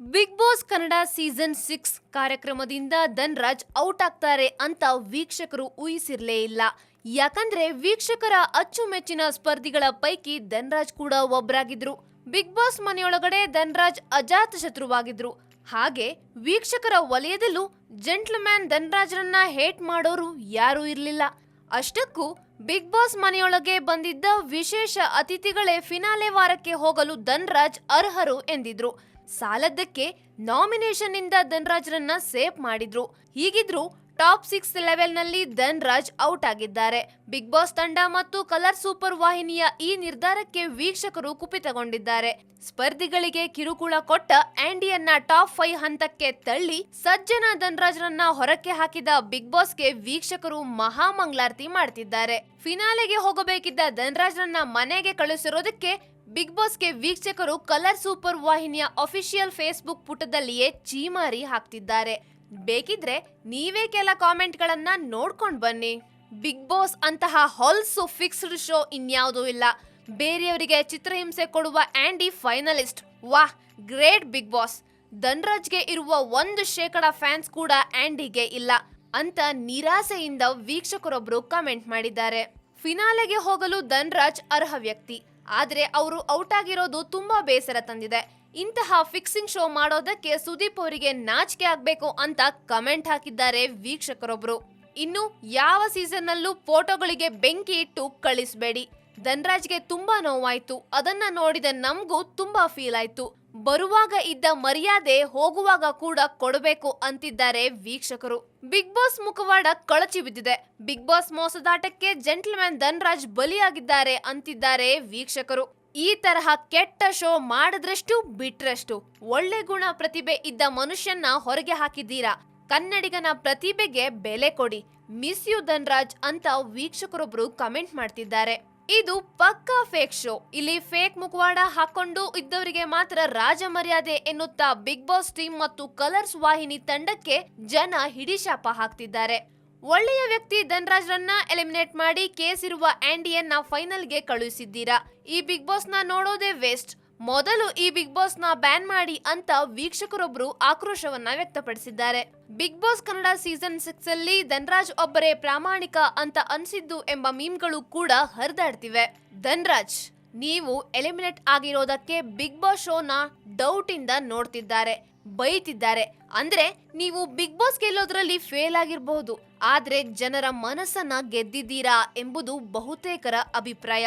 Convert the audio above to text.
Bigg Boss Kannada season six ಕಾರ್ಯಕ್ರಮದಿಂದ Dhanraj out ಆಗ್ತಾರೆ ಅಂತ ವೀಕ್ಷಕರು ಊಹಿಸಿರಲೇ ಇಲ್ಲ. ಯಾಕಂದ್ರೆ ವೀಕ್ಷಕರ ಅಚ್ಚುಮೆಚ್ಚಿನ ಸ್ಪರ್ಧಿಗಳ ಪೈಕಿ ಧನ್ರಾಜ್ ಕೂಡ ಒಬ್ರಾಗಿದ್ರು. ಬಿಗ್ ಬಾಸ್ ಮನೆಯೊಳಗಡೆ ಧನ್ರಾಜ್ ಅಜಾತ ಶತ್ರುವಾಗಿದ್ರು. ಹಾಗೆ ವೀಕ್ಷಕರ ವಲಯದಲ್ಲೂ ಜೆಂಟ್ಲ್ಮ್ಯಾನ್ ಧನ್ರಾಜ್ರನ್ನ ಹೇಟ್ ಮಾಡೋರು ಯಾರೂ ಇರಲಿಲ್ಲ. ಅಷ್ಟಕ್ಕೂ ಬಿಗ್ ಬಾಸ್ ಮನೆಯೊಳಗೆ ಬಂದಿದ್ದ ವಿಶೇಷ ಅತಿಥಿಗಳೇ ಫಿನಾಲೆ ವಾರಕ್ಕೆ ಹೋಗಲು ಧನ್ರಾಜ್ ಅರ್ಹರು ಎಂದಿದ್ರು. ಸಾಲದ್ದಕ್ಕೆ ನಾಮಿನೇಷನ್ ಇಂದ ಧನ್ರಾಜ್ರನ್ನ ಸೇಫ್ ಮಾಡಿದ್ರು. ಹೀಗಿದ್ರು ಟಾಪ್ ಸಿಕ್ಸ್ ಲೆವೆಲ್ನಲ್ಲಿ ಧನ್ರಾಜ್ ಔಟ್ ಆಗಿದ್ದಾರೆ. ಬಿಗ್ ಬಾಸ್ ತಂಡ ಮತ್ತು ಕಲರ್ ಸೂಪರ್ ವಾಹಿನಿಯ ಈ ನಿರ್ಧಾರಕ್ಕೆ ವೀಕ್ಷಕರು ಕುಪಿತಗೊಂಡಿದ್ದಾರೆ. ಸ್ಪರ್ಧಿಗಳಿಗೆ ಕಿರುಕುಳ ಕೊಟ್ಟ ಆಂಡಿಯನ್ನ ಟಾಪ್ ಫೈವ್ ಹಂತಕ್ಕೆ ತಳ್ಳಿ ಸಜ್ಜನ ಧನ್ರಾಜ್ರನ್ನ ಹೊರಕ್ಕೆ ಹಾಕಿದ ಬಿಗ್ ಬಾಸ್ಗೆ ವೀಕ್ಷಕರು ಮಹಾಮಂಗ್ಲಾರ್ತಿ ಮಾಡ್ತಿದ್ದಾರೆ. ಫಿನಾಲೆಗೆ ಹೋಗಬೇಕಿದ್ದ ಧನ್ರಾಜ್ರನ್ನ ಮನೆಗೆ ಕಳುಹಿಸಿರೋದಕ್ಕೆ ಬಿಗ್ ಬಾಸ್ಗೆ ವೀಕ್ಷಕರು ಕಲರ್ ಸೂಪರ್ ವಾಹಿನಿಯ ಅಫಿಷಿಯಲ್ ಫೇಸ್ಬುಕ್ ಪುಟದಲ್ಲಿಯೇ ಚೀಮಾರಿ ಹಾಕ್ತಿದ್ದಾರೆ. ಬೇಕಿದ್ರೆ ನೀವೇ ಕೆಲ ಕಾಮೆಂಟ್ಗಳನ್ನ ನೋಡ್ಕೊಂಡ್ ಬನ್ನಿ. ಬಿಗ್ ಬಾಸ್ ಅಂತಹ ಹೊಲ್ಸು ಫಿಕ್ಸ್ಡ್ ಶೋ ಇನ್ಯಾವುದೂ ಇಲ್ಲ. ಬೇರೆಯವರಿಗೆ ಚಿತ್ರಹಿಂಸೆ ಕೊಡುವ ಆಂಡಿ ಫೈನಲಿಸ್ಟ್, ವಾಹ್, ಗ್ರೇಟ್ ಬಿಗ್ ಬಾಸ್. ಧನ್ರಾಜ್ಗೆ ಇರುವ ಒಂದು ಶೇಕಡ ಫ್ಯಾನ್ಸ್ ಕೂಡ ಆಂಡಿಗೆ ಇಲ್ಲ ಅಂತ ನಿರಾಸೆಯಿಂದ ವೀಕ್ಷಕರೊಬ್ಬರು ಕಮೆಂಟ್ ಮಾಡಿದ್ದಾರೆ. ಫಿನಾಲೆಗೆ ಹೋಗಲು ಧನ್ರಾಜ್ ಅರ್ಹ ವ್ಯಕ್ತಿ. ಆದ್ರೆ ಅವರು ಔಟ್ ಆಗಿರೋದು ತುಂಬಾ ಬೇಸರ ತಂದಿದೆ. ಇಂತಹ ಫಿಕ್ಸಿಂಗ್ ಶೋ ಮಾಡೋದಕ್ಕೆ ಸುದೀಪ್ ಅವರಿಗೆ ನಾಚಿಕೆ ಆಗ್ಬೇಕು ಅಂತ ಕಮೆಂಟ್ ಹಾಕಿದ್ದಾರೆ ವೀಕ್ಷಕರೊಬ್ರು. ಇನ್ನು ಯಾವ ಸೀಸನ್ ನಲ್ಲೂ ಫೋಟೋಗಳಿಗೆ ಬೆಂಕಿ ಇಟ್ಟು ಕಳಿಸ್ಬೇಡಿ. ಧನ್ರಾಜ್ಗೆ ತುಂಬಾ ನೋವಾಯ್ತು. ಅದನ್ನ ನೋಡಿದ ನಮ್ಗೂ ತುಂಬಾ ಫೀಲ್ ಆಯ್ತು. ಬರುವಾಗ ಇದ್ದ ಮರ್ಯಾದೆ ಹೋಗುವಾಗ ಕೂಡ ಕೊಡಬೇಕು ಅಂತಿದ್ದಾರೆ ವೀಕ್ಷಕರು. ಬಿಗ್ ಬಾಸ್ ಮುಖವಾಡ ಕಳಚಿ ಬಿದ್ದಿದೆ. ಬಿಗ್ ಬಾಸ್ ಮೋಸದಾಟಕ್ಕೆ ಜೆಂಟ್ಲ್ಮ್ಯಾನ್ ಧನ್ರಾಜ್ ಬಲಿಯಾಗಿದ್ದಾರೆ ಅಂತಿದ್ದಾರೆ ವೀಕ್ಷಕರು. ಈ ತರಹ ಕೆಟ್ಟ ಶೋ ಮಾಡಿದ್ರಷ್ಟು ಬಿಟ್ರಷ್ಟು. ಒಳ್ಳೆ ಗುಣ ಪ್ರತಿಭೆ ಇದ್ದ ಮನುಷ್ಯನ್ನ ಹೊರಗೆ ಹಾಕಿದ್ದೀರಾ? ಕನ್ನಡಿಗನ ಪ್ರತಿಭೆಗೆ ಬೆಲೆ ಕೊಡಿ. ಮಿಸ್ ಯು ಧನ್ರಾಜ್ ಅಂತ ವೀಕ್ಷಕರೊಬ್ರು ಕಮೆಂಟ್ ಮಾಡ್ತಿದ್ದಾರೆ. ಇದು ಪಕ್ಕಾ ಫೇಕ್ ಶೋ ಇಲ್ಲಿ ಫೇಕ್ ಮುಖವಾಡ ಹಾಕೊಂಡು ಇದ್ದವರಿಗೆ ಮಾತ್ರ ರಾಜ ಮರ್ಯಾದೆ ಎನ್ನುತ್ತಾ ಬಿಗ್ ಬಾಸ್ ಟೀಮ್ ಮತ್ತು ಕಲರ್ಸ್ ವಾಹಿನಿ ತಂಡಕ್ಕೆ ಜನ ಹಿಡಿಶಾಪ ಹಾಕ್ತಿದ್ದಾರೆ. ಒಳ್ಳೆಯ ವ್ಯಕ್ತಿ ಧನ್ರಾಜ್ರನ್ನ ಎಲಿಮಿನೇಟ್ ಮಾಡಿ ಕೇಸ್ ಇರುವ ಆಂಡಿಯನ್ನ ಫೈನಲ್ಗೆ ಕಳುಹಿಸಿದ್ದೀರಾ? ಈ ಬಿಗ್ ಬಾಸ್ನ ನೋಡೋದೇ ವೇಸ್ಟ್ ಮೊದಲು ಈ ಬಿಗ್ ಬಾಸ್ನ ಬ್ಯಾನ್ ಮಾಡಿ ಅಂತ ವೀಕ್ಷಕರೊಬ್ಬರು ಆಕ್ರೋಶವನ್ನ ವ್ಯಕ್ತಪಡಿಸಿದ್ದಾರೆ. Bigg Boss Kannada season six ಅಲ್ಲಿ ಧನ್ರಾಜ್ ಒಬ್ಬರೇ ಪ್ರಾಮಾಣಿಕ ಅಂತ ಅನ್ಸಿದ್ದು ಎಂಬ ಮೀಮ್ಗಳು ಕೂಡ ಹರಿದಾಡ್ತಿವೆ. ಧನ್ರಾಜ್, ನೀವು ಎಲಿಮಿನೇಟ್ ಆಗಿರೋದಕ್ಕೆ ಬಿಗ್ ಬಾಸ್ ಶೋನ ಡೌಟ್ ಇಂದ ನೋಡ್ತಿದ್ದಾರೆ, ಬೈತಿದ್ದಾರೆ. ಅಂದ್ರೆ ನೀವು ಬಿಗ್ ಬಾಸ್ ಗೆಲ್ಲೋದ್ರಲ್ಲಿ ಫೇಲ್ ಆಗಿರಬಹುದು. ಆದ್ರೆ ಜನರ ಮನಸ್ಸನ್ನ ಗೆದ್ದಿದ್ದೀರಾ ಎಂಬುದು ಬಹುತೇಕರ ಅಭಿಪ್ರಾಯ.